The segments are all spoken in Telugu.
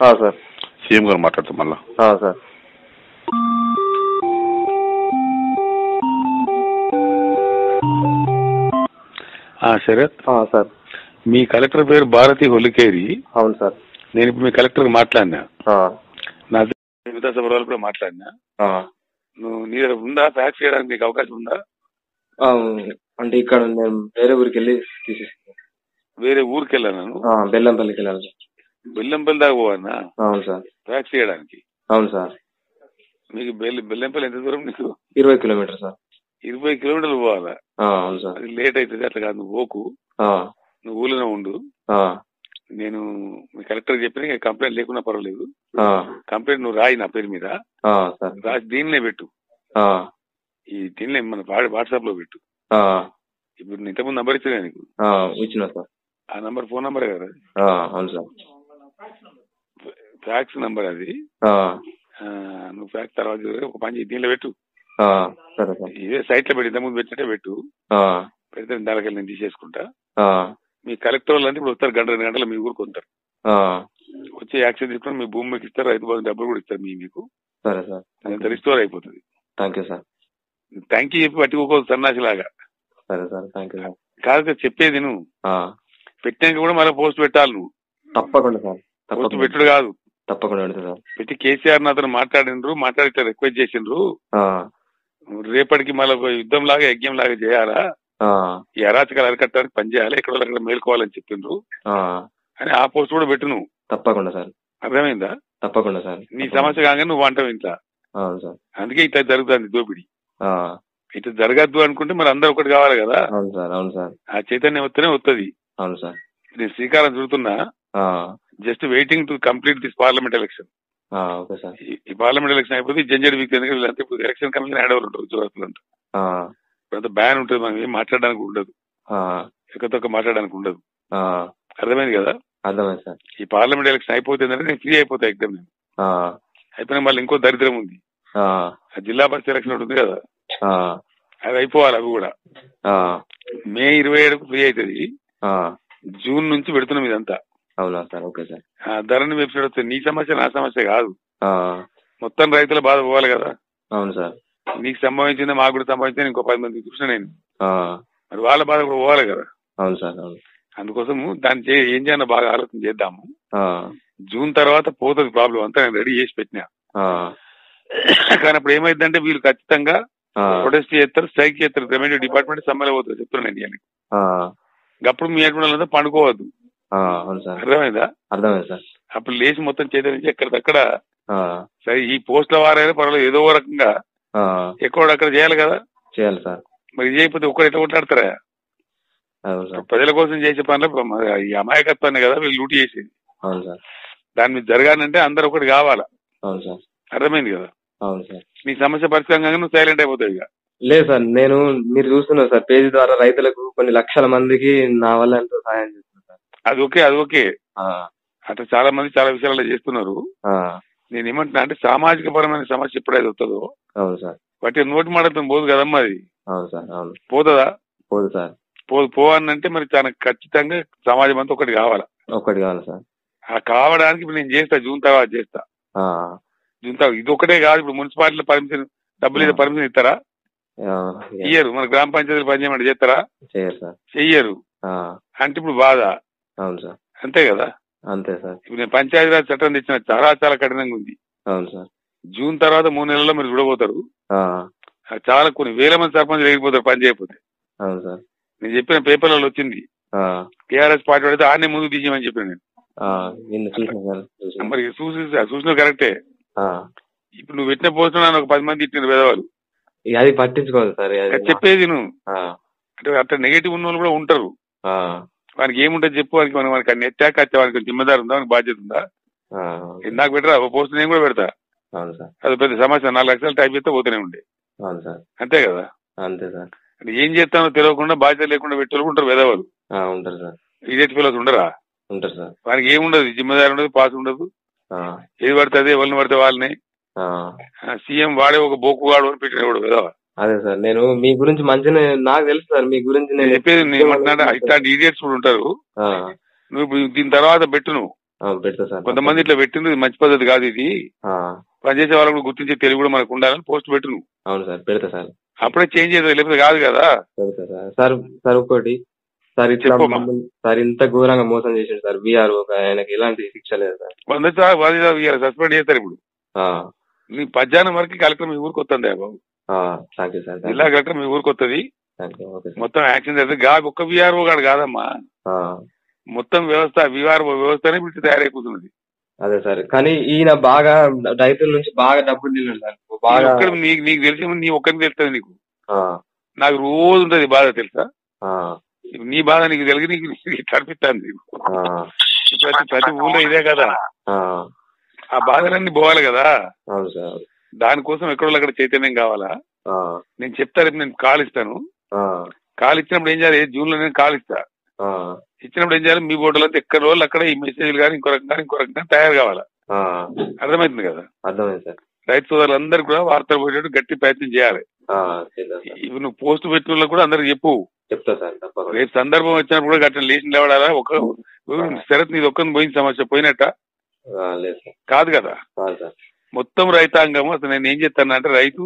సార్. సీఎం గారు మాట్లాడుతాం మళ్ళా. ఆ, సార్. ఆ, శరత్. ఆ, సార్. మీ కలెక్టర్ పేరు భారతి హొలికేరి. అవును సార్. నేను ఇప్పుడు మీ కలెక్టర్ మాట్లాడినా. ఆ, నా విధానసభ వాళ్ళు కూడా మాట్లాడినా. ఆ. నువ్వు నీ దగ్గర ఉందా? ఫ్యాక్స్ చేయడానికి నీకు అవకాశం ఉందా? అంటే ఇక్కడ నేను వేరే ఊరికి వెళ్ళి తీసేస్తాను వేరే ఊరికి వెళ్ళాను ఆ, బెల్లంపల్లికి వెళ్ళాలి సార్. బెల్లంపల్లి దాకా పోవన్నా అవును సార్. ఫ్యాక్స్ చేయడానికి? అవును సార్. మీకు బెల్లి బెల్లంపల్లి ఎంత దూరం నీకు? ఇరవై కిలోమీటర్ సార్. ఇరవై కిలోమీటర్లు పోవాలా? అవును సార్. అది లేట్ అవుతుంది అట్లా కాదు. నువ్వు పోకు. నువ్వు ఊళ్ళోనే ఉండు. నేను మీ కలెక్టర్ చెప్పిన కంప్లైంట్ లేకున్నా పర్వాలేదు. కంప్లైంట్ నువ్వు రాయి నా పేరు మీద. రాసి దీనినే పెట్టు. ఈ దీనినే మన వాట్సాప్లో పెట్టు. ఇప్పుడు ఇంతకుముందు నంబర్ ఇచ్చిన నీకు? ఇచ్చిన సార్. ఆ నంబర్ ఫోన్ నంబర్ కదా? అవును సార్. ఫ్యాక్స్ నంబర్ అది. నువ్వు ఫ్యాక్స్ తర్వాత ఒక పని దీనిలో పెట్టు. ఆ, సరే సార్. ఇదే సైట్లో పెట్టి ఇంతకుముందు పెట్టినట్టే పెట్టు. పెడితే దానికి నేను తీసేసుకుంటా. మీ కలెక్టర్ వాళ్ళు అంటే ఇప్పుడు వస్తారు గంట రెండు గంటలు మీ ఊరికి వస్తారు. వచ్చి యాక్షన్ తీసుకుని మీ భూమి మీకు ఇస్తారు రైతు బంధు డబ్బులు కూడా ఇస్తారు మీ మీకు. సరే సార్. అంత రిస్టోర్ అయిపోతుంది. Thank you sir. Thank you చెప్పి పట్టుకోకూడదు సన్నాసి లాగా. సరే సార్. Thank you sir. కాదు కదా చెప్పేది నువ్వు పెట్టాక కూడా మళ్ళీ పోస్ట్ పెట్టాలి నువ్వు. తప్పకుండా సార్. పోస్ట్ తప్పకుండా. పెట్టుడు కాదు. తప్పకుండా పెడతా సార్. పెట్టి కేసీఆర్ అతను మాట్లాడినరు మాట్లాడితే రిక్వెస్ట్ చేసిండ్రు. రేపటికి మళ్ళీ యుద్ధం లాగా యజ్ఞం లాగా చేయాలా? ఈ అరాచకాలు అరికట్టడానికి పని చేయాలి? ఎక్కడ అక్కడ మేల్కోవాలని చెప్పిండ్రు. అని ఆ పోస్ట్ కూడా పెట్టు నువ్వు తప్పకుండా సార్. అర్థమైందా? తప్పకుండా సార్. నీ సమస్య కాగానే నువ్వు అంటావు ఇంట్లో అందుకే ఇట్లా జరుగుతుంది దోపిడి. ఇట్లా జరగద్దు అనుకుంటే మరి అందరు ఒకటి కావాలి కదా? అవును సార్ అవును సార్. ఆ చైతన్యం వస్తేనే వస్తుంది అవును సార్. నేను శ్రీకారం చుడుతున్నా. Just waiting to complete this parliament election. ఆ, ఓకే సార్. ఈ పార్లమెంట్ ఎలక్షన్ అయిపోతే జంజడ్ వీక్ ఎందుకంటే వీళ్ళంతా ఇప్పుడు ఎలక్షన్ కమిషన్ హ్యాండ్ ఓవర్ ఉంటుంది ఉద్యోగస్తులు ఇప్పుడు బ్యాన్ ఉంటుంది మనం ఏం మాట్లాడడానికి ఉండదు. ఎక్కతొక్క మాట్లాడడానికి ఉండదు. అర్థమైంది కదా? అర్థమైంది సార్. ఈ పార్లమెంట్ ఎలక్షన్ అయిపోతుందంటే నేను ఫ్రీ అయిపోతా ఎగ్జామ్ నేను. అయిపోయినా మళ్ళీ ఇంకో దరిద్రం ఉంది. జిల్లా పరిషత్ ఎలక్షన్ ఉంది కదా? అది అయిపోవాలి అవి కూడా. మే ఇరవై ఏడుకు ఫ్రీ అవుతుంది. జూన్ నుంచి పెడుతున్నాం ఇదంతా. అవునా సార్? Okay sir. ఆ ధరని వెబ్సైట్ వస్తే నీ సమస్య నా సమస్య కాదు. ఆ, మొత్తం రైతుల బాధ పోవాలి కదా. అవును సార్. నీకు సంభవించింది మాకు కూడా సంభవించింది ఇంకో పది మందికి చూసిన నేను. ఆ, మరి వాళ్ళ బాధ కూడా పోవాలి కదా. అవును సార్ అవును. అందుకోసము దాన్ని చే- ఏం చేయాలో బాగా ఆలోచన చేద్దాము. ఆ, జూన్ తర్వాత పోతుంది ప్రాబ్లం అంతా నేను రెడీ చేసి పెట్టినా. ఆ, కానీ అప్పుడు ఏమైందంటే వీళ్ళు ఖచ్చితంగా ఆ, ప్రొటెస్ట్ చేస్తారు స్ట్రైక్ చేస్తారు. రెవెన్యూ డిపార్ట్మెంట్ సమ్మెలో పోతుంది చెప్తున్నాను నేను ఇవన్నీ. ఆ, అప్పుడు మీ అటువంటి పండుకోవద్దు. అవును సార్. అర్థమైందా? అర్థమైంది సార్. అప్పుడు లేచి మొత్తం చేతి నుంచి ఎక్కడికక్కడ ఆ, సరే ఈ పోస్టుల వారైనా పర్వాలేదు ఏదో రకంగా ఎక్కడ అక్కడ చేయాలి కదా? చేయాలి సార్. మరి చేయకపోతే ఒక్కడు ఎట్లా కొట్లాడతారా? ప్రజల కోసం చేసే పనులు మ- ఈ అమాయకత్వాన్ని కదా వీళ్ళు లూటి చేసేది. అవును సార్. దాని మీద జరగాలంటే అందరు ఒకటి కావాలా? అవును సార్. అర్థమైంది కదా? అవును సార్. నీ సమస్య కాగానే నువ్వు సైలెంట్ అయిపోతావు ఇక. లేదు సార్ నేను మీరు చూస్తున్నారు సార్ పేజీ ద్వారా రైతులకు కొన్ని లక్షల మందికి నా వల్ల ఎంతో సహాయం అది ఓకే అది ఓకే. ఆ, అట్లా చాలా మంది చాలా విషయాలు చేస్తున్నారు. నేను ఏమంటున్నా అంటే సామాజిక పరమైన సమస్య ఎప్పుడైతే వస్తుందో. వాటి నోటి మాటతో పోదు కదమ్మా అది. పోతుందా? పోదు సార్. పోదు పోవాలంటే మరి తనకు ఖచ్చితంగా సమాజం అంతా ఒకటి కావాలా? ఒక్కటి కావాలి సార్. ఆ కావడానికి నేను చేస్తా జూన్ తర్వాత చేస్తా. జూన్ తర్వాత ఇది ఒకటే కాదు ఇప్పుడు మున్సిపాలిటీలో పర్మిషన్ డబ్బులు ఇదే పర్మిషన్ ఇస్తారా? ఇయ్యరు మన గ్రామ పంచాయతీలు పనిచేయమంటే చేస్తారా? చెయ్యరు. అంటే ఇప్పుడు బాధ. అవును సార్. అంతే కదా? అంతే సార్. ఇప్పుడు నేను పంచాయతీరాజ్ చట్టం తెచ్చిన చాలా చాలా కఠినంగా ఉంది. అవును సార్. జూన్ తర్వాత మూడు నెలల్లో మీరు చూడబోతారు. చాలా కొన్ని వేల మంది సర్పంచ్ లేకపోతారు పని చేయకపోతే. అవును సార్. నేను చెప్పిన పేపర్లలో వచ్చింది. టీఆర్ఎస్ పార్టీ అయితే ఆనే ముందు తీసేయమని చెప్పాను నేను. మరి చూసి చూసిన కరెక్టే. ఇప్పుడు నువ్వు పెట్టిన పోస్ట్ ఒక పది మంది ఇచ్చిన పేదవాళ్ళు. అది పట్టించుకోదు సార్ చెప్పేది నువ్వు. అంటే అట్లా నెగిటివ్ ఉన్న వాళ్ళు కూడా ఉంటారు. వానికి ఏముంటుంది చెప్పు వానికి మనం వానికి అన్ని ఎత్తాక వానికి జిమ్మదారు ఉందా? వానికి బాధ్యత ఉందా? నాకు పెట్టరా? ఓ పోస్ట్ నేను కూడా పెడతా. అది పెద్ద సమస్య నాలుగు లక్షలు టైప్ చేస్తే పోతూనే ఉండే. అంతే కదా? అంతే సార్. అంటే ఏం చేస్తానో తెలియకుండా బాధ్యత లేకుండా పెట్టే ఉంటారు పేదవాళ్ళు ఆ, ఉంటారు సార్. ఇదేటి పిల్లలు ఉండరా? ఉంటారు సార్. వానికి ఏముండదు. జిమ్మదారి ఉండదు పాస్ ఉండదు. ఏది పడితే అదే ఎవరిని పడితే వాళ్ళని. సీఎం వాడే ఒక బొక్కుగాడు అని పెట్టిన కూడా కదా అదే సార్ నేను మీ గురించి మంచిగా నాకు తెలుసు సార్ మీ గురించి నేను చెప్పేది నేను ఏమంటున్నా ఇట్లాంటి ఈడియట్స్ కూడా ఉంటారు. నువ్వు ఇప్పుడు దీని తర్వాత పెట్టు నువ్వు. పెడతా సార్. కొంతమంది ఇట్లా పెట్టింది మంచి పద్ధతి కాదు ఇది. ఆ, పనిచేసే వాళ్ళు కూడా గుర్తించే తెలివి కూడా మనకు ఉండాలని పోస్ట్ పెట్టు నువ్వు. అవును సార్ పెడతా సార్. అప్పుడే చేంజ్ అవుతుంది లేకపోతే కాదు కదా. పెడతా సార్. సార్ సార్ ఒక్కటి సార్ ఇట్లా సార్ ఇంత ఘోరంగా మోసం చేసిండు సార్ బీఆర్ ఒక ఆయనకి ఎలాంటి శిక్ష లేదు సార్. వంద సస్పెండ్ చేస్తారు ఇప్పుడు. నీ పద్యానం వరకు కలెక్టర్ మీ ఊరికి వస్తుంది బాబు? థ్యాంక్ యూ సార్ జిల్లా కలెక్టర్ మీ ఊరికి వస్తుంది మొత్తం చేస్తుంది గా ఒక్క విఆర్ఓ గాడు కాదమ్మా. మొత్తం వ్యవస్థ విఆర్ఓ వ్యవస్థనే ఇప్పుడు తయారైపోతున్నది. అదే సార్ కానీ ఈయన బాగా రైతుల నుంచి బాగా డబ్బులు సార్ బాగా నీకు నీకు తెలిసి నీ ఒక్కరికి తెలుస్తుంది నీకు. నాకు రోజు ఉంటది బాధ తెలుసా? నీ బాధ నీకు తెలిగి నీకు కనిపిస్తాను నీకు. ప్రతి ప్రతి ఊళ్ళో ఇదే కదా. ఆ, ఆ బాధలన్నీ పోవాలి కదా. దానికోసం ఎక్కడో అక్కడ చైతన్యం కావాలా? నేను చెప్తా రేపు నేను కాల్ ఇస్తాను. కాల్ ఇచ్చినప్పుడు ఏం చేయాలి? జూన్లో నేను కాల్ ఇస్తా. ఇచ్చినప్పుడు ఏం చేయాలి? మీ బోర్డులో ఎక్కడ రోజులు అక్కడ ఈ మెసేజ్లు కానీ ఇంకో రకంగా ఇంకో రకంగా తయారు కావాలా? ఆ, అర్థమవుతుంది కదా? అర్థమైంది సార్. రైతు సోదరులందరూ కూడా వార్తలు పోయేటట్టు గట్టి ప్రయత్నం చేయాలి. ఇవి నువ్వు పోస్ట్ పెట్టిన కూడా అందరికి చెప్పు. చెప్తా సార్ రేపు సందర్భం వచ్చినప్పుడు కూడా గట్టిన లేచిన లేవడాలా? ఒక శరత్ నీది ఒక్కని పోయిన సమస్య పోయినట్ట? కాదు కదా? మొత్తం రైతాంగం అసలు నేను ఏం చేస్తాను అంటే రైతు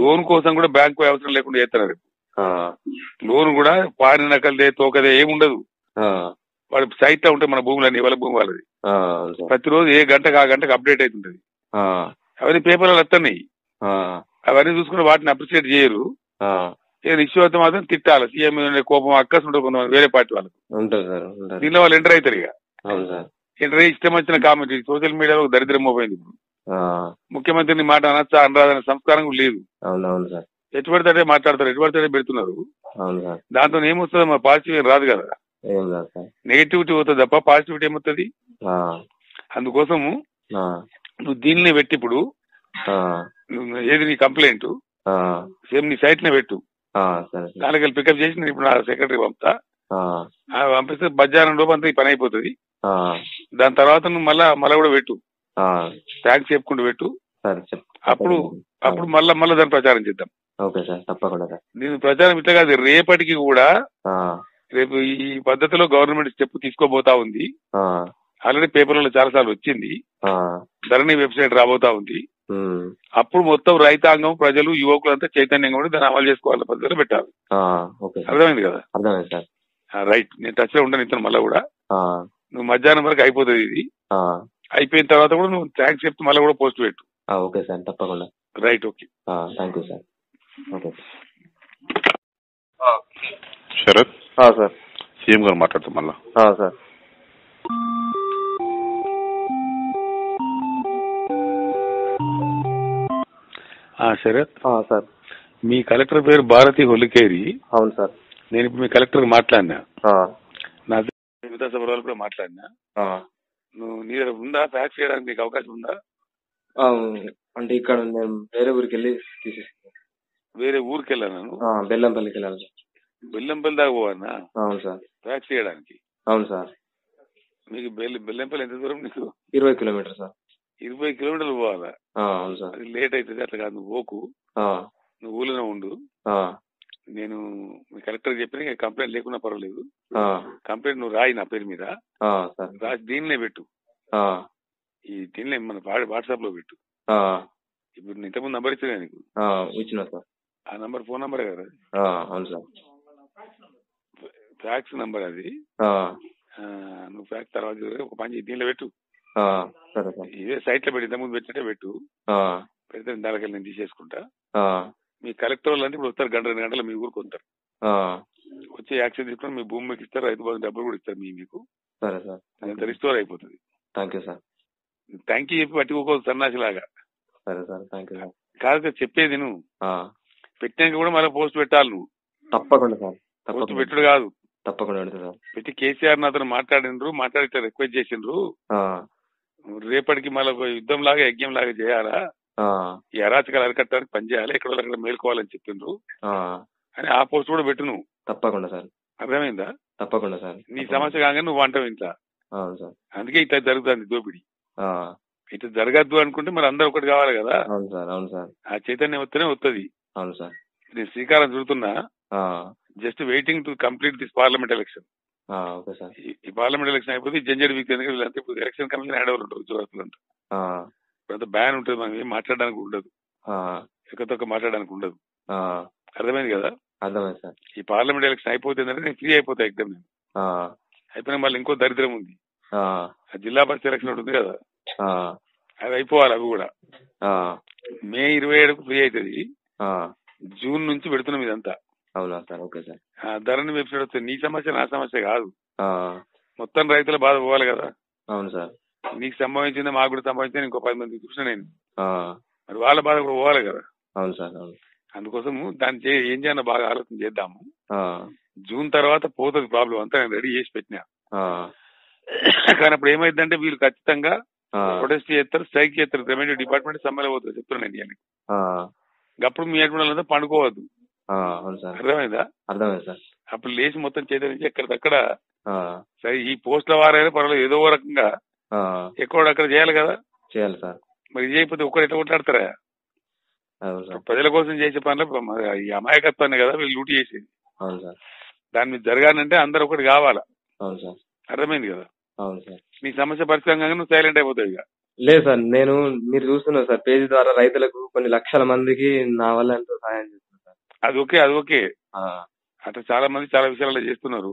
లోన్ కోసం కూడా బ్యాంకు అవసరం లేకుండా చేస్తున్నారు లోన్ కూడా పారి నకలదే తోకదే ఏముండదు వాడు సైట్ ఉంటే మన భూములన్నీ వాళ్ళ భూమి వాళ్ళది. ప్రతిరోజు ఏ గంటకు ఆ గంటకు అప్డేట్ అవుతుంటది. అవన్నీ పేపర్లు వస్తున్నాయి అవన్నీ చూసుకుని వాటిని అప్రిషియేట్ చేయరు. ఏదో ఇష్యూ అయితే మాత్రం తిట్టాలి. సీఎం కోపం అక్కస్ ఉంటుంది కొంతమంది వేరే పార్టీ వాళ్ళకు. దీనిలో వాళ్ళు ఎంటర్ అవుతారు ఇక. ఎంటర్ అయ్యి ఇష్టం వచ్చిన కామెంట్ సోషల్ మీడియాలో దరిద్రం పోయింది ఇప్పుడు. ముఖ్యమంత్రిని మాట అనొచ్చా అనరాదనే సంస్కారం కూడా లేదు. సార్. ఎటు పడితే మాట్లాడతారు ఎటు పడితే పెడుతున్నారు? దాంతో ఏమొస్తుంది మా పాజిటివ్ ఏం రాదు కదా. నెగిటివిటీ అవుతుంది తప్ప పాజిటివిటీ ఏమవుతుంది అందుకోసము నువ్వు దీన్నే పెట్టి ఇప్పుడు. ఏది నీ కంప్లైంట్? సేమ్ నీ సైట్ నే పెట్టు దానికి పికప్ చేసి నేను ఇప్పుడు నా సెక్రటరీ పంపుతా. పంపిస్తే మధ్యాహ్నం లోపు అంతా ఈ పని అయిపోతుంది. దాని తర్వాత నువ్వు మళ్ళా మళ్ళా కూడా పెట్టు. ఆ, ట్యాక్స్ చెప్పుకుంటూ పెట్టు. అప్పుడు అప్పుడు మళ్ళా మళ్ళా దాన్ని ప్రచారం చేద్దాం. ఓకే సార్ తప్పకుండా సార్. దీని ప్రచారం ఇట్లా కాదు రేపటికి కూడా రేపు ఈ పద్ధతిలో గవర్నమెంట్ స్టెప్ తీసుకోబోతా ఉంది. ఆల్రెడీ పేపర్లలో చాలా సార్లు వచ్చింది ధరణి వెబ్సైట్ రాబోతా ఉంది. అప్పుడు మొత్తం రైతాంగం ప్రజలు యువకులంతా చైతన్యంగా ఉండి దాన్ని అమలు చేసుకోవాలని పద్ధతిలో పెట్టాలి అర్థమైంది కదా? అర్థమైంది సార్. ఆ, రైట్. నేను టచ్లో ఉంటాను ఇతను మళ్ళీ కూడా. నువ్వు మధ్యాహ్నం వరకు అయిపోతుంది ఇది. అయిపోయిన తర్వాత కూడా నువ్వు థ్యాంక్స్ చెప్తే మళ్ళీ కూడా పోస్ట్ పెట్టు. ఆ, ఓకే సార్ తప్పకుండా. Right okay thank you sir. Okay. Sharath? Sir. CM గారు మాట్లాడుతాం మళ్ళా. సార్. శరత్? సార్. మీ కలెక్టర్ పేరు భారతి హొలికేరి. అవును సార్. నేను ఇప్పుడు మీ కలెక్టర్ మాట్లాడినా. నా విధానసభ వాళ్ళు కూడా మాట్లాడినా. నువ్వు నీ దగ్గర ఉందా? ఫ్యాక్స్ చేయడానికి నీకు అవకాశం ఉందా? అంటే ఇక్కడ నేను వేరే ఊరికి వెళ్ళి తీసేస్తాను వేరే ఊరికి వెళ్ళాను బెల్లంపల్లికి వెళ్ళాలి సార్. బెల్లంపల్లి దాకా పోవన్నా అవును సార్. ఫ్యాక్స్ చేయడానికి? అవును సార్. మీకు బెల్లి బెల్లంపల్లి ఎంత దూరం నీకు? ఇరవై కిలోమీటర్ సార్. ఇరవై కిలోమీటర్లు పోవాలా? అవును సార్. అది లేట్ అవుతుంది అట్లా కాదు నువ్వు పోకు. నువ్వు ఊళ్ళోనే ఉండు. నేను మీ కలెక్టర్ చెప్పిన కంప్లైంట్ లేకున్నా పర్వాలేదు. కంప్లైంట్ నువ్వు రాయి నా పేరు మీద. రాసి దీనినే పెట్టు. ఈ దీనిలో మన వాట్సాప్లో పెట్టు. ఇప్పుడు నేను ఇంతకుముందు నంబర్ ఇచ్చిన నీకు. ఆ, ఇచ్చిన సార్. ఆ నంబర్ ఫోన్ నంబర్ కదా అవును సార్. ఫ్యాక్స్ నంబర్ అది. నువ్వు ఫ్యాక్స్ తర్వాత ఒక పని దీనిలో పెట్టు. ఇదే సైట్లో పెట్టి ఇంతకుముందు పెట్టినట్టే పెట్టు. పెడితే దానికి నేను తీసేసుకుంటా. మీ కలెక్టర్ వాళ్ళు అంటే ఇప్పుడు వస్తారు గంట రెండు గంటలు మీ ఊరికి వస్తారు. వచ్చి యాక్షన్ తీసుకొని మీ భూమి మీకు ఇస్తారు రైతు బంధు డబ్బులు కూడా ఇస్తారు మీ మీకు. సరే సార్. అంత రిస్టోర్ అయిపోతుంది. Thank you sir thank you చెప్పి పట్టుకోకూడదు సన్నాసి లాగా సరే సార్ థ్యాంక్ యూ కాదు చెప్పేది నువ్వు పెట్టాక కూడా మళ్ళీ పోస్ట్ పెట్టాలి నువ్వు. తప్పకుండా సార్. పోస్ట్ పెట్టుడు కాదు. తప్పకుండా సార్. పెట్టి కేసీఆర్ అతను మాట్లాడినరు మాట్లాడి రిక్వెస్ట్ చేసిండ్రు. రేపటికి మళ్ళీ యుద్ధం లాగా యజ్ఞం లాగా చేయాలా? ఈ అరాచకాలు అరికట్టడానికి పని చేయాలి ఎక్కడ అక్కడ మేల్కోవాలని చెప్పిండ్రు. అని ఆ పోస్ట్ కూడా పెట్టు నువ్వు తప్పకుండా సార్. అర్థమైందా? తప్పకుండా సార్. నీ సమస్య కాగానే నువ్వు అంటావు ఇంట్లో. సార్. అందుకే ఇట్లా జరుగుతుంది దోపిడి. ఇట్లా జరగద్దు అనుకుంటే మరి అందరు ఒకటి కావాలి కదా. అవును సార్ అవును సార్. ఆ చైతన్యం వస్తేనే వస్తుంది అవును సార్. నేను శ్రీకారం చుడుతున్నా. Just waiting to complete this parliament election ఈ- పార్లమెంట్ ఎలక్షన్ అయిపోతే ఈ జంజడి వీక్ ఎందుకంటే ఎలక్షన్ కమిషన్ హ్యాండ్ ఓవర్ ఉద్యోగస్తులంతా ఇప్పుడంతా బ్యాన్ ఉంటుంది మనం ఏం మాట్లాడడానికి ఉండదు. ఎక్కతొక్క మాట్లాడడానికి ఉండదు. అర్థమైంది కదా? అర్థమైంది సార్. ఈ పార్లమెంట్ ఎలక్షన్ అయిపోతుందంటే నేను ఫ్రీ అయిపోతా ఎగ్జామ్ నేను. అయిపోయినా మళ్ళీ ఇంకో దరిద్రం ఉంది. జిల్లా పరిషత్ ఎలక్షన్ ఉంది కదా? అవి అయిపోవాలి అవి కూడా. మే ఇరవై ఏడుకు ఫ్రీ అవుతుంది జూన్ నుంచి పెడుతున్నాం ఇదంతా. అవునా సార్? Okay sir. ఆ ధరణి వెబ్సైట్ వస్తే నీ సమస్య నా సమస్య కాదు. మొత్తం రైతుల బాధ పోవాలి కదా? అవును సార్. నీకు సంభవించింది మాకు కూడా సంభవించింది ఇంకో పది మంది చూసిన నేను. మరి వాళ్ళ బాధ కూడా పోవాలి కదా. అవును సార్ అవును. అందుకోసము దాన్ని ఏం చేయాలో బాగా ఆలోచన చేద్దాము. జూన్ తర్వాత పోతుంది ప్రాబ్లం అంతా నేను రెడీ చేసి పెట్టినా. కానీ అప్పుడు ఏమైందంటే వీళ్ళు ఖచ్చితంగా ప్రొటెస్ట్ చేస్తారు స్ట్రైక్ చేస్తారు రెవెన్యూ డిపార్ట్మెంట్ సమ్మెలో పోతుంది చెప్తున్నాను నేను అప్పుడు మీ అడ్మినల్ పండుకోవద్దు. అర్థమైందా? అర్థమైంది సార్. అప్పుడు లేచి మొత్తం చేతి నుంచి ఎక్కడికక్కడ సరే ఈ పోస్టుల వారైనా పర్వాలేదు ఏదో రకంగా ఆ, ఎక్కడ అక్కడ చేయాలి కదా? చేయాలి సార్. మరి చేయకపోతే ఒక్కరు ఎట్లా కొట్లాడతారా? ప్రజల కోసం చేసే పనులు ఈ అమాయకత్వాన్ని కదా వీళ్ళు లూటి చేసేది. దాని మీద జరగాలంటే అందరు ఒకటి కావాలా. అర్థమైంది కదా? నీ సమస్య పరిస్థితంగా నువ్వు సైలెంట్ అయిపోతావు ఇక. లేదు సార్ నేను మీరు చూస్తున్నారు సార్ పేజీ ద్వారా రైతులకు కొన్ని లక్షల మందికి నా వల్ల ఎంతో సహాయం చేస్తున్నాను సార్. అది ఓకే అది ఓకే. అట్లా చాలా మంది చాలా విషయాలలో చేస్తున్నారు.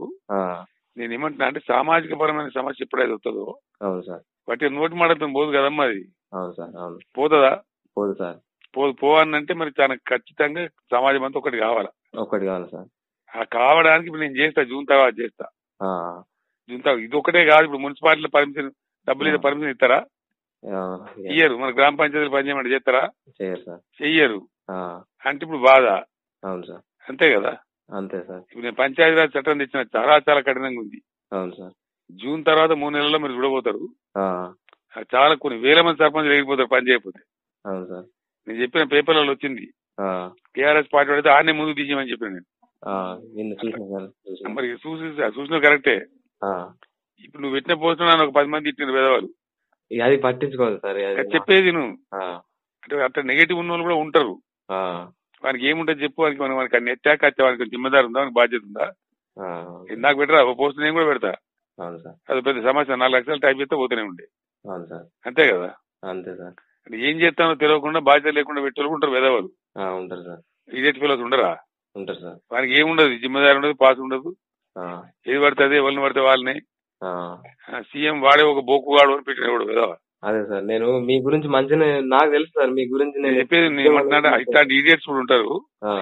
నేను ఏమంటున్నా అంటే సామాజిక పరమైన సమస్య ఎప్పుడైతే వస్తుందో అవును సార్. వాటి నోటి మాటతో పోదు కదమ్మా అది. అవును సార్ అవును. పోతుందా? పోదు సార్. పోదు. పోవనంటే మరి తనకు ఖచ్చితంగా సమాజం అంతా ఒకటి కావాలా. ఒక్కటి కావాలి సార్. ఆ కావడానికి ఇప్పుడు నేను చేస్తా జూన్ తర్వాత చేస్తా. జూన్ తర్వాత ఇది ఒకటే కాదు ఇప్పుడు మున్సిపాలిటీలో పర్మిషన్ డబ్బులు ఇదే పర్మిషన్ ఇస్తారా? ఇయ్యరు. మన గ్రామ పంచాయతీలు పనిచేయమంటే చేస్తారా? చెయ్యరు. అంటే ఇప్పుడు బాధ. అవును సార్. అంతే కదా? అంతే సార్. ఇప్పుడు నేను పంచాయతీరాజ్ చట్టం తెచ్చిన చాలా చాలా కఠినంగా ఉంది. అవును సార్. జూన్ తర్వాత మూడు నెలల్లో మీరు చూడబోతారు. చాలా కొన్ని వేల మంది సర్పంచ్ లేకపోతారు పని చేయకపోతే. అవును సార్. నేను చెప్పిన పేపర్లలో వచ్చింది. టీఆర్ఎస్ పార్టీ వాడితే ఆడనే ముందుకు తీసేయమని చెప్పాను నేను. మరి చూసి చూసిన కరెక్టే. ఇప్పుడు నువ్వు పెట్టిన పోస్ట్ నన్ను ఒక పది మంది ఇచ్చిన పేదవాళ్ళు. అది పట్టించుకోదు సార్ చెప్పేది నువ్వు అంటే అట్లా నెగిటివ్ ఉన్న వాళ్ళు కూడా ఉంటారు. వానికి ఏముంటుంది చెప్పు వానికి మనం వానికి అన్ని ఎత్తాక వచ్చే వానికి జిమ్మదారు ఉందా? వానికి బాధ్యత ఉందా? ఇందాక పెట్టరా? ఓ పోస్ట్ నేను కూడా పెడతా. అది పెద్ద సమస్య. నాలుగు లక్షలు టైప్ చేస్తే పోతూనే ఉండే. అంతే కదా? అంతే సార్. అంటే ఏం చేస్తానో తెలియకుండా బాధ్యత లేకుండా పెట్టే ఉంటారు పేదవాళ్ళు ఆ, ఉంటారు సార్. ఇదేటి పిల్లలు ఉండరా? ఉంటారు సార్. వానికి ఏముండదు? జిమ్మదారు ఉండదు పాస్ ఉండదు. ఏది పడుతుంది ఎవరిని పడితే వాళ్ళని. సీఎం వాడే ఒక బొక్కుగాడు అని పెట్టినవాడు కదా అదే సార్ నేను మీ గురించి మంచిగా నాకు తెలుసు సార్ మీ గురించి నేను నేను చెప్పేది నేను ఏమంటున్నా ఇట్లాంటి ఈడియట్స్ కూడా ఉంటారు. ఆ,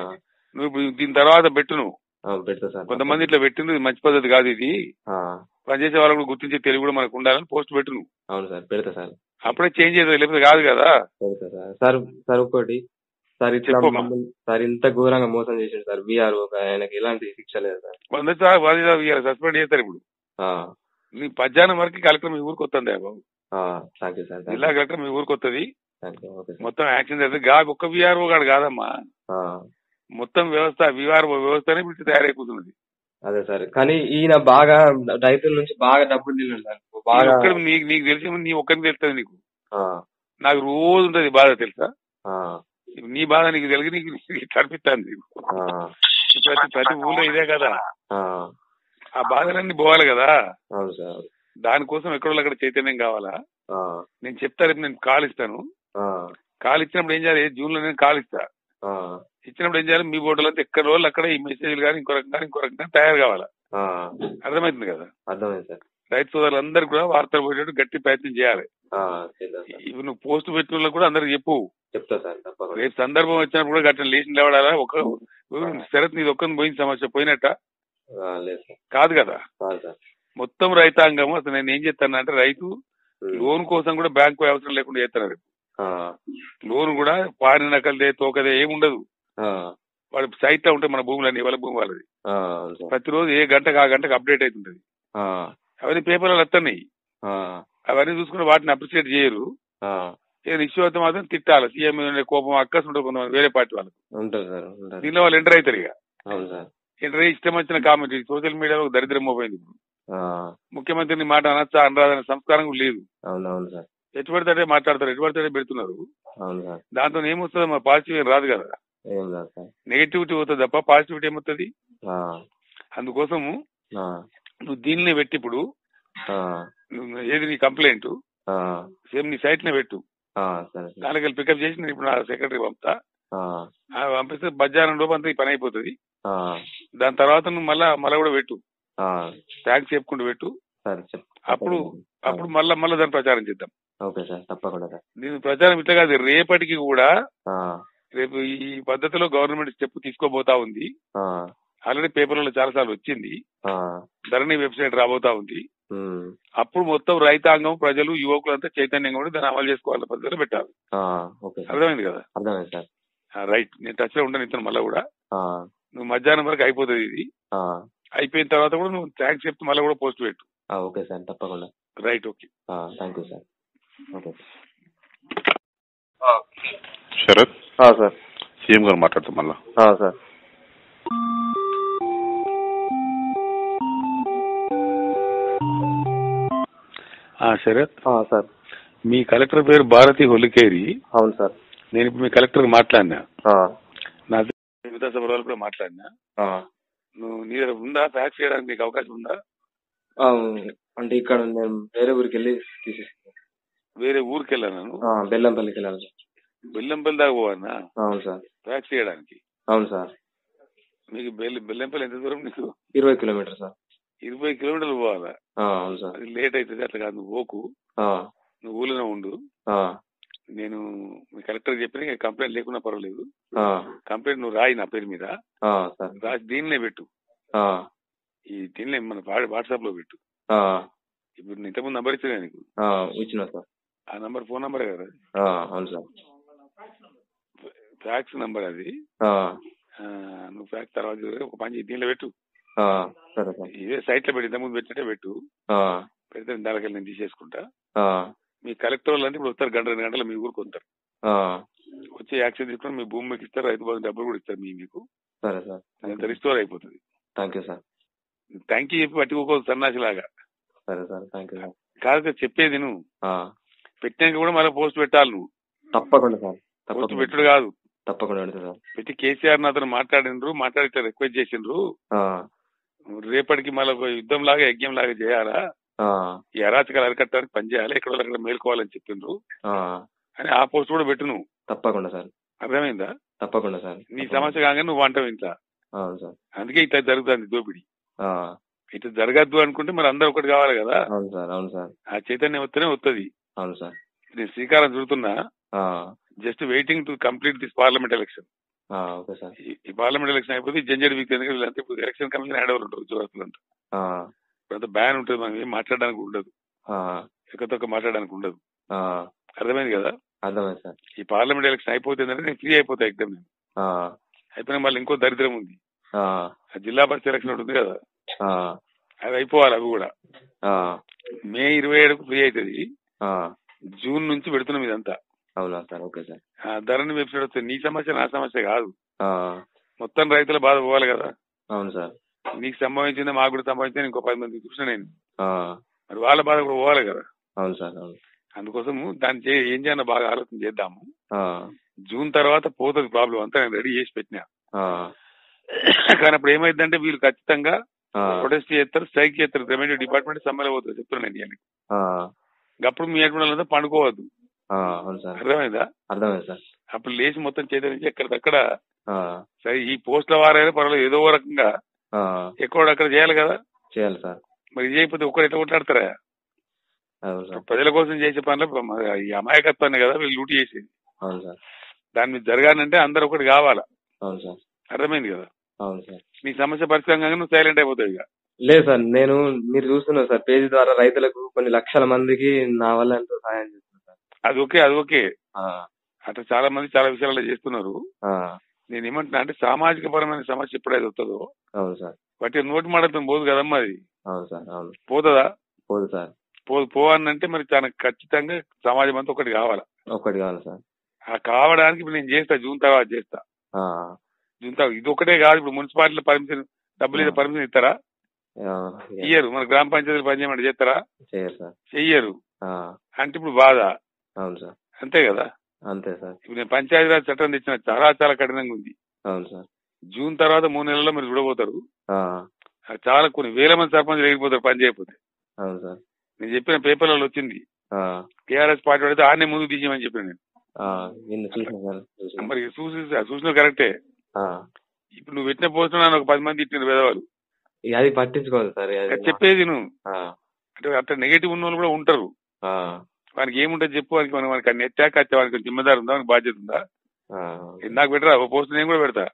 నువ్వు ఇప్పుడు దీని తర్వాత పెట్టు నువ్వు. ఆ, పెడతా సార్ కొంతమంది ఇట్లా పెట్టింది ఇది మంచి పద్ధతి కాదు ఇది. ఆ, పనిచేసే వాళ్ళు కూడా గుర్తించే తెలివి కూడా మనకు ఉండాలని పోస్ట్ పెట్టు నువ్వు. అవును సార్ పెడతా సార్. అప్పుడే చేంజ్ అవుతుంది లేకపోతే కాదు కదా. పెడతా సార్. సార్ సార్ ఒక్కటి సార్ ఇట్లా చెప్పమ్మా. మమ్మల్ని- సార్ ఇంత ఘోరంగా మోసం చేసిండు సార్ బీఆర్ ఒక ఆయనకి ఎలాంటి శిక్ష లేదు సార్. వంద సస్పెండ్ చేస్తారు ఇప్పుడు. ఆ, నీ పద్యానం వరకు కలెక్టర్ మీ ఊరికి వస్తుంది బాబు? థ్యాంక్ యూ సార్ థ్యాంక్ జిల్లా కలెక్టర్ మీ ఊరికి వస్తుంది మొత్తం యాక్షన్ చేస్తుంది గా ఒక్క విఆర్ఓ గాడు కాదమ్మా. మొత్తం వ్యవస్థ విఆర్ఓ వ్యవస్థనే ఇప్పుడు తయారైపోతున్నది. అదే సార్ కానీ ఈయన బాగా రైతుల నుంచి బాగా డబ్బులు తిన్నాడు బాగా నీకు నీకు తెలిసి నీ ఒక్కరికి తెలుస్తుంది నీకు. నాకు రోజు ఉంటది బాధ తెలుసా? నీ బాధ నీకు తెలిసి నీకు నీకు కనిపిస్తాను నీకు ఆ, ప్రతి ప్రతి ఊళ్ళో ఇదే కదా. ఆ, ఆ బాధలన్నీ పోవాలి కదా. అవును సార్ దానికోసం ఎక్కడో అక్కడ చైతన్యం కావాలా? నేను చెప్తా రేపు నేను కాల్ ఇస్తాను. కాల్ ఇచ్చినప్పుడు ఏం చేయాలి? జూన్లో నేను కాల్ ఇస్తా. ఇచ్చినప్పుడు ఏం చేయాలి? మీ బోర్డులంతా ఎక్కడ రోజులు అక్కడ ఈ మెసేజ్లు కానీ ఇంకో రకంగా ఇంకో రకంగా తయారు కావాలా? ఆ, అర్థమవుతుంది కదా? అర్థమైంది సార్. రైతు సోదరులందరూ కూడా వార్తలు పోయేటట్టు గట్టి ప్రయత్నం చేయాలి. ఇవి నువ్వు పోస్ట్ పెట్టిన కూడా అందరికి చెప్పు. చెప్తా సార్ రేపు సందర్భం వచ్చినప్పుడు కూడా గట్ట లేచి నిలబడాలా ఒక శరత్ నీది ఒక్కని పోయిన సమస్య పోయినట్ట? కాదు కదా? మొత్తం రైతాంగం అసలు నేను ఏం చేస్తాను అంటే రైతు లోన్ కోసం కూడా బ్యాంకు అవసరం లేకుండా చేస్తున్నారు లోన్ కూడా పారిన నకలదే తోకదే ఏమి ఉండదు. వాడి సైట్లో ఉంటాయి మన భూములన్నీ వాళ్ళ భూమి వాళ్ళది. ప్రతిరోజు ఏ గంటకు ఆ గంటకు అప్డేట్ అవుతుంటది. అవన్నీ పేపర్లు వస్తున్నాయి అవన్నీ చూసుకుని వాటిని అప్రిషియేట్ చేయరు. ఏదైనా ఇష్యూ అయితే మాత్రం తిట్టాలి. సీఎం మీద కోపం అక్కస్ ఉంటుంది కొంతమంది వేరే పార్టీ వాళ్ళకి. దీనిలో వాళ్ళు ఎంటర్ అవుతారు ఇక. ఎంటర్ ఇష్టం వచ్చిన కామెంట్ సోషల్ మీడియాలో దరిద్రం మోపోయింది ఇప్పుడు. ముఖ్యమంత్రిని మాట అనొచ్చా అనరాదనే సంస్కారం లేదు. అవును అవును సార్. ఎటు పడితే మాట్లాడతారు ఎటు పడితే పెడుతున్నారు. దాంతో ఏమొస్తుంది మా పాజిటివ్ ఏం రాదు కదా. నెగిటివిటీ అవుతుంది తప్ప పాజిటివిటీ ఏమవుతుంది అందుకోసము నువ్వు దీన్నే పెట్టి ఇప్పుడు. ఏది నీ కంప్లైంట్ సేమ్ నీ సైట్ నే పెట్టు దానికి పికప్ చేసి నేను ఇప్పుడు నా సెక్రటరీ పంపుతా. పంపిస్తే మధ్యాహ్నం లోపు అంతా ఈ పని అయిపోతుంది. దాని తర్వాత నువ్వు మళ్ళా మళ్ళా కూడా పెట్టు. థ్యాంక్స్ చెప్పుకుంటూ పెట్టు. సరే అప్పుడు అప్పుడు మళ్ళా మళ్ళా దాన్ని ప్రచారం చేద్దాం. ఓకే సార్ తప్పకుండా సార్. దీని ప్రచారం ఇట్లా కాదు రేపటికి కూడా రేపు ఈ పద్ధతిలో గవర్నమెంట్ స్టెప్ తీసుకోబోతా ఉంది. ఆల్రెడీ పేపర్లలో చాలా సార్లు వచ్చింది ధరణి వెబ్సైట్ రాబోతా ఉంది. అప్పుడు మొత్తం రైతాంగం ప్రజలు యువకులంతా చైతన్యంగా ఉండి దాన్ని అమలు చేసుకోవాలని పద్ధతిలో పెట్టాలి అర్థమైంది కదా? అర్థమైంది సార్. ఆ, రైట్. నేను టచ్లో ఉంటాను ఇతను మళ్ళీ కూడా. నువ్వు మధ్యాహ్నం వరకు అయిపోతుంది ఇది. అయిపోయిన తర్వాత కూడా నువ్వు థ్యాంక్స్ చెప్తే మళ్ళీ కూడా పోస్ట్ పెట్టు. ఆ, ఓకే సార్ తప్పకుండా. Right okay thank you sir. Okay. Sharath? Sir. CM గారు మాట్లాడతాం మళ్ళా. సార్. శరత్? సార్. మీ కలెక్టర్ పేరు భారతి హొలికేరి. అవును సార్. నేను ఇప్పుడు మీ కలెక్టర్ మాట్లాడినా. నా విధానసభ వాళ్ళు కూడా మాట్లాడినా. నువ్వు నీ దగ్గర ఉందా? ఫ్యాక్స్ చేయడానికి నీకు అవకాశం ఉందా? అంటే ఇక్కడ నేను వేరే ఊరికి వెళ్ళి తీసేస్తాను. వేరే ఊరికి వెళ్ళాను బెల్లంపల్లికి వెళ్ళాలి సార్. బెల్లంపల్లి దాకా పోవాలనా అవును సార్. ఫ్యాక్స్ చేయడానికి? అవును సార్. మీకు బెల్లి బెల్లంపల్లి ఎంత దూరం నీకు? ఇరవై కిలోమీటర్ సార్. ఇరవై కిలోమీటర్లు పోవాలా? అవును సార్. లేట్ అవుతుంది అట్లా కాదు నువ్వు పోకు. నువ్వు ఊళ్ళోనే ఉండు. నేను మీ కలెక్టర్ చెప్పిన కంప్లైంట్ లేకున్నా పర్వాలేదు. కంప్లైంట్ నువ్వు రాయి నా పేరు మీద. రాసి దీన్నే పెట్టు. ఈ దీన్నే మన వాట్సాప్లో పెట్టు. ఇప్పుడు నేను ఇంతకుముందు నంబర్ ఇచ్చిన నీకు? ఆ, ఇచ్చిన సార్. ఆ నంబర్ ఫోన్ నంబర్ కదా? ఆ, అవును సార్. ఫ్యాక్స్ నంబర్ అది. నువ్వు ఫ్యాక్స్ తర్వాత ఒక పని దీనిలో పెట్టు. ఇదే సైట్లో పెట్టి ఇంతకుముందు పెట్టినట్టే పెట్టు. పెడితే దానికి నేను తీసేసుకుంటా. మీ కలెక్టర్ వాళ్ళు అంటే ఇప్పుడు వస్తారు గంట రెండు గంటలు మీ ఊరికి వస్తారు వచ్చి యాక్షన్ తీసుకుని మీ భూమి మీకు ఇస్తారు రైతు బంధు డబ్బులు కూడా ఇస్తారు మీకు. సరే సార్. అంత రిస్టోర్ అయిపోతుంది. Thank you sir. Thank you చెప్పి పట్టుకోకూడదు సన్నాసి లాగా సరే సార్ థ్యాంక్ యూ సార్. కాదు కదా చెప్పేది నువ్వు పెట్టాక కూడా మళ్ళీ పోస్ట్ పెట్టాలి నువ్వు. తప్పకుండా సార్. పోస్ట్ పెట్టుడు కాదు. తప్పకుండా సార్. పెట్టి కేసీఆర్ అతను మాట్లాడినరు మాట్లాడితే రిక్వెస్ట్ చేసిండ్రు. రేపటికి మళ్ళీ యుద్ధం లాగా యజ్ఞం లాగా చేయాలా? ఈ అరాచకాలు అరికట్టడానికి పని చేయాలి ఎక్కడ అక్కడ మేల్కోవాలని చెప్పిండ్రు. అని ఆ పోస్ట్ కూడా పెట్టు నువ్వు. తప్పకుండా సార్. అర్థమైందా? తప్పకుండా సార్. నీ సమస్య కాగానే నువ్వు అంటావు ఇంట్లో. అవును సార్. అందుకే ఇట్లా జరుగుతుంది దోపిడి. ఇట్లా జరగద్దు అనుకుంటే మరి అందరు ఒకటి కావాలి కదా. అవును సార్ అవును సార్. ఆ చైతన్యం వస్తేనే వస్తుంది అవును సార్. నేను శ్రీకారం చుడుతున్నా. Just waiting to complete this parliament election. ఈ పార్లమెంట్ ఎలక్షన్ అయిపోతే జంజర్ వీక్ ఎందుకంటే ఇప్పుడు ఎలక్షన్ కమిషన్ హ్యాండ్ ఓవర్ ఉంటుంది ఉద్యోగస్తులంతా. ఇప్పుడు బ్యాన్ ఉంటుంది మనం ఏం మాట్లాడడానికి ఉండదు. ఎక్కతొక్క మాట్లాడడానికి ఉండదు. అర్థమైంది కదా? అర్థమైంది సార్. ఈ పార్లమెంట్ ఎలక్షన్ అయిపోతుందంటే నేను ఫ్రీ అయిపోతా ఎగ్జామ్ నేను. అయిపోయినా మళ్ళీ ఇంకో దరిద్రం ఉంది. జిల్లా పరిషత్ ఎలక్షన్ ఉంటుంది కదా? అది అయిపోవాలి అవి కూడా. మే ఇరవై ఏడుకు ఫ్రీ అవుతుంది జూన్ నుంచి పెడుతున్నాం ఇదంతా. అవునా సార్? Okay sir. ఆ ధరని వెబ్సైట్ వస్తే నీ సమస్య నా సమస్య కాదు. మొత్తం రైతుల బాధ పోవాలి కదా? అవును సార్. నీకు సంభవించింది మాకు కూడా సంభవించింది ఇంకో పది మంది చూసిన నేను. మరి వాళ్ళ బాధ కూడా పోవాలి కదా. అవును సార్ అవును. అందుకోసము దాన్ని చే- ఏం చేయాలో బాగా ఆలోచన చేద్దాము. జూన్ తర్వాత పోతుంది ప్రాబ్లం అంతా నేను రెడీ చేసి పెట్టినా. కానీ అప్పుడు ఏమైందంటే వీళ్ళు ఖచ్చితంగా ప్రొటెస్ట్ చేస్తారు స్ట్రైక్ చేస్తారు. రెవెన్యూ డిపార్ట్మెంట్ సమ్మెలో పోతుంది చెప్తున్నాను నేను అప్పుడు మీ అటువంటి పండుకోవద్దు. అర్థమైందా? అర్థమైంది సార్. అప్పుడు లేచి మొత్తం చేతి ఎక్కడికక్కడ ఆ, సరే ఈ పోస్టుల వారైనా పర్వాలేదు ఏదో రకంగా ఆ, ఎక్కడ అక్కడ చేయాలి కదా? చేయాలి సార్. మరి చేయకపోతే ఒక్కరు ఎట్లా కొట్లాడతారా? ప్రజల కోసం చేసే పనులు మ- ఈ అమాయకత్వాన్ని కదా వీళ్ళు లూటి చేసేది. దాని మీద జరగాలంటే అందరు ఒకటి కావాలా? అర్థమైంది కదా? నీ సమస్య కాగానే నువ్వు సైలెంట్ అయిపోతావు ఇక. లేదు సార్ నేను మీరు చూస్తున్నారు సార్ పేజీ ద్వారా రైతులకు కొన్ని లక్షల మందికి నా వల్ల ఎంతో సహాయం చేస్తున్నారు సార్. అది ఓకే అది ఓకే. అట్లా చాలా మంది చాలా విషయాలలో చేస్తున్నారు. నేను ఏమంటున్నా అంటే సామాజిక పరమైన సమస్య ఎప్పుడైతే వస్తుందో అవును సార్. వాటి నోటి మాటతో పోదు కదమ్మా అది. అవును సార్ అవును. పోతుందా? పోదు సార్. పో పోవాలంటే మరి తనకు ఖచ్చితంగా సమాజం అంతా ఒకటి కావాలా? ఒక్కటి కావాలి సార్. ఆ కావడానికి ఇప్పుడు నేను చేస్తా జూన్ తర్వాత చేస్తా. జూన్ తర్వాత ఇది ఒకటే కాదు ఇప్పుడు మున్సిపాలిటీలో పర్మిషన్ డబ్బులు ఇదే పర్మిషన్ ఇస్తారా? ఇయ్యరు. మన గ్రామ పంచాయతీలు పనిచేయమంటే చేస్తారా? చెయ్యరు. అంటే ఇప్పుడు బాధ. అవును సార్. అంతే కదా? అంతే సార్. ఇప్పుడు నేను పంచాయతీరాజ్ చట్టం తెచ్చిన చాలా చాలా కఠినంగా ఉంది. అవును సార్. జూన్ తర్వాత మూడు నెలల్లో మీరు చూడబోతారు. చాలా కొన్ని వేల మంది సర్పంచ్ లేకపోతారు పని చేయకపోతే. అవును సార్. నేను చెప్పిన పేపర్లలో వచ్చింది. టీఆర్ఎస్ పార్టీ అయితే ఆడనే ముందు తీసేయమని చెప్పాను నేను. మరి చూసి చూసిన కరెక్టే. ఇప్పుడు నువ్వు పెట్టిన పోస్ట్ ఒక పది మంది ఇచ్చిన పేదవాళ్ళు. అది పట్టించుకోదు సార్ చెప్పేది నువ్వు. అంటే అట్లా నెగిటివ్ ఉన్న వాళ్ళు కూడా ఉంటారు. వానికి ఏముంటుంది చెప్పు వానికి మనం వానికి అన్ని ఎత్తాక వానికి జిమ్మదారు ఉందా? వానికి బాధ్యత ఉందా? నాకు పెట్టరా? ఓ పోస్ట్ నేను కూడా పెడతా.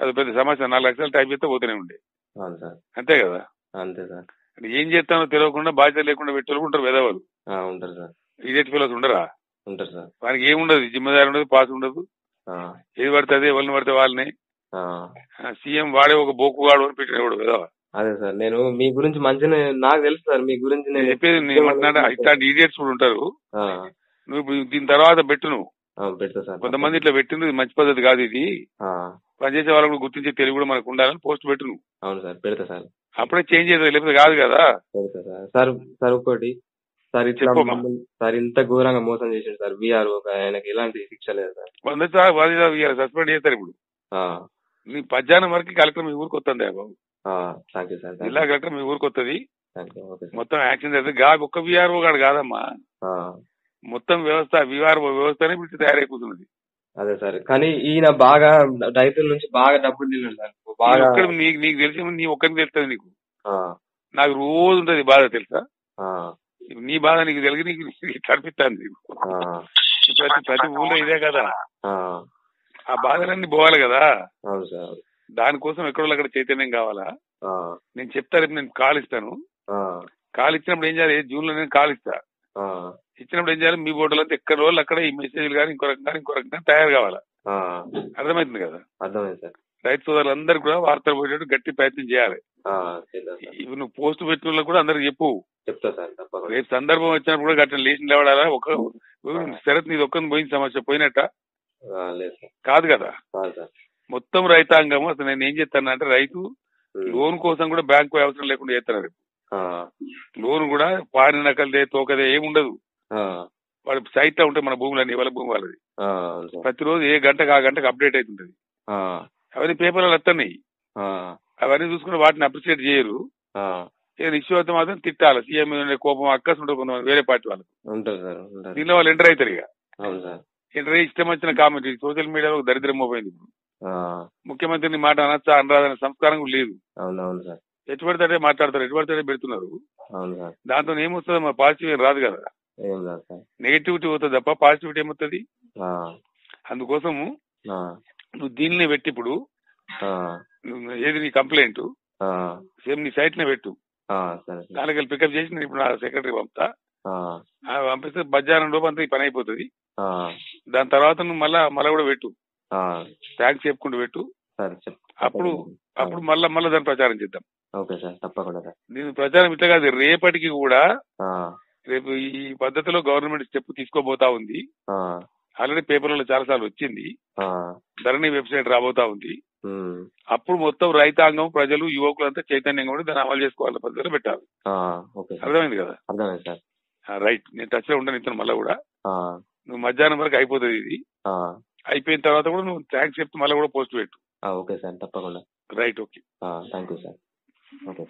అది పెద్ద సమస్య నాలుగు లక్షలు టైప్ చేస్తే పోతూనే ఉండే. అంతే కదా? అంతే సార్. ఏం చేస్తానో తెలియకుండా బాధ్యత లేకుండా పెట్టే ఉంటారు పేదవాళ్ళు ఆ, ఉంటారు సార్. ఇదేట్ ఫిలోస్ ఉండరా? ఉంటారు సార్. వానికి ఏముండదు? జిమ్మదారి ఉండదు పాస్ ఉండదు. ఏది పడితే అదే ఎవరిని పడితే వాళ్ళని. సీఎం వాడే ఒక బోకుగాడు అని పెట్టిన కూడా కదా అదే సార్ నేను మీ గురించి మంచిగా నాకు తెలుసు సార్ మీ గురించి నేను చెప్పేది నేను ఏమంటున్నా ఇట్లాంటి ఈడియట్స్ కూడా ఉంటారు. నువ్వు ఇప్పుడు దీని తర్వాత పెట్టు నువ్వు. పెడతా సార్ కొంతమంది ఇట్లా పెట్టింది మంచి పద్ధతి కాదు ఇది. పనిచేసే వాళ్ళు కూడా గుర్తించే తెలివి కూడా మనకు ఉండాలని పోస్ట్ పెట్టు నువ్వు. అవును సార్ పెడతా సార్. అప్పుడే చేంజ్ అవుతుంది లేకపోతే కాదు కదా. పెడతా సార్. సార్ సార్ ఒకటి సార్ ఇట్లా సార్ ఇంత ఘోరంగా మోసం చేసిండు సార్ విఆర్ ఒక ఆయనకి ఎలాంటి శిక్ష లేదు సార్. వంద సార్ సస్పెండ్ చేస్తారు ఇప్పుడు. నీ పద్యానం వరకు కలెక్టర్ మీ ఊరికి వస్తుంది బాబు? థ్యాంక్ యూ సార్ జిల్లా కలెక్టర్ మీ ఊరికి వస్తుంది మొత్తం యాక్షన్ చేస్తుంది గా ఒక్క విఆర్ఓ గాడు కాదమ్మా. మొత్తం వ్యవస్థ విఆర్ఓ వ్యవస్థనే ఇప్పుడు తయారైపోతున్నది. అదే సార్ కానీ ఈయన బాగా రైతుల నుంచి బాగా డబ్బులు సార్. బాగా నీకు నీకు తెలిసి నీ ఒక్కరికి తెలుస్తుంది నీకు. నాకు రోజు ఉంటది బాధ తెలుసా? నీ బాధ నీకు తెలిగి నీకు కనిపిస్తాను నీకు. ప్రతి ప్రతి ఊళ్ళో ఇదే కదా. ఆ, బాధలన్నీ పోవాలి కదా. దానికోసం ఎక్కడో అక్కడ చైతన్యం కావాలా? నేను చెప్తా రేపు నేను కాల్ ఇస్తాను. కాల్ ఇచ్చినప్పుడు ఏం చేయాలి? జూన్లో నేను కాల్ ఇస్తా. ఇచ్చినప్పుడు ఏం చేయాలి? మీ బోర్డులో ఎక్కడ రోజులు అక్కడ ఈ మెసేజ్లు కానీ ఇంకో రకంగా ఇంకో రకంగా తయారు కావాలా? ఆ, అర్థమవుతుంది కదా? అర్థమైంది రైతు సోదరులందరూ కూడా వార్తలు పోయేటట్టు గట్టి ప్రయత్నం చేయాలి. ఇవి నువ్వు పోస్ట్ పెట్టిన కూడా అందరికి చెప్పు. చెప్తా సార్ రేపు సందర్భం వచ్చినప్పుడు కూడా గట్టిన లేచిన లేవడాలా? ఒక శరత్ నీది ఒక్కని పోయిన సమస్య పోయినట్ట? కాదు కదా? మొత్తం రైతాంగం అసలు నేను ఏం చేస్తాను అంటే రైతు లోన్ కోసం కూడా బ్యాంకు అవసరం లేకుండా చేస్తున్నారు లోన్ కూడా పాని నకలదే తోకదే ఏమి ఉండదు. ఆ, వాడు సైట్లో ఉంటాయి మన భూములన్నీ వాళ్ళ భూమి వాళ్ళది. ప్రతిరోజు ఏ గంటకు ఆ గంటకు అప్డేట్ అవుతుంటది. అవన్నీ పేపర్లు వస్తున్నాయి అవన్నీ చూసుకుని వాటిని అప్రిషియేట్ చేయరు. ఏదైనా ఇష్యూ అయితే మాత్రం తిట్టాలి. సీఎం కోపం అక్కస్ ఉంటుంది కొంతమంది వేరే పార్టీ వాళ్ళు ఉంటారు దీనిలో వాళ్ళు ఎంటర్ అవుతారు ఇక. ఎంటర్ అయ్యి ఇష్టం వచ్చిన కామెంట్ సోషల్ మీడియాలో దరిద్రం పోయింది ఇప్పుడు. ముఖ్యమంత్రిని మాట అనొచ్చా అనరాదనే సంస్కారం కూడా లేదు. సార్. ఎటు పడితే మాట్లాడతారు ఎటు పడితే పెడుతున్నారు? దాంతో ఏమొస్తుంది మా పాజిటివ్ ఏం రాదు కదా. నెగిటివిటీ అవుతుంది తప్ప పాజిటివిటీ ఏమవుతుంది అందుకోసము నువ్వు దీనినే పెట్టి ఇప్పుడు. ఏది నీ కంప్లైంట్ సేమ్ నీ సైట్ నే పెట్టు దానికి పికప్ చేసి నేను ఇప్పుడు నా సెక్రటరీ పంపుతా. పంపిస్తే మధ్యాహ్నం లోపు అంతా ఈ పని అయిపోతుంది. దాని తర్వాత నువ్వు మళ్ళా మళ్ళా కూడా పెట్టు. ఆ, ట్యాక్స్ చెప్పుకుంటూ పెట్టు. అప్పుడు అప్పుడు మళ్ళా మళ్ళా దాన్ని ప్రచారం చేద్దాం. ఓకే సార్ తప్పకుండా సార్. దీని ప్రచారం ఇట్లా కాదు రేపటికి కూడా రేపు ఈ పద్ధతిలో గవర్నమెంట్ స్టెప్ తీసుకోబోతా ఉంది. ఆల్రెడీ పేపర్లలో చాలా సార్లు వచ్చింది ధరణి వెబ్సైట్ రాబోతా ఉంది. అప్పుడు మొత్తం రైతాంగం ప్రజలు యువకులంతా చైతన్యంగా ఉండి దాన్ని అమలు చేసుకోవాలి పద్ధతిలో పెట్టాలి. అర్థమైంది కదా? రైట్. నేను టచ్లో ఉంటాను ఇతను మళ్ళీ కూడా. నువ్వు మధ్యాహ్నం వరకు అయిపోతుంది ఇది. అయిపోయిన తర్వాత కూడా నువ్వు థ్యాంక్స్ చెప్తే మళ్ళీ కూడా పోస్ట్ పెట్టు. ఓకే సార్ తప్పకుండా. Right okay thank you sir okay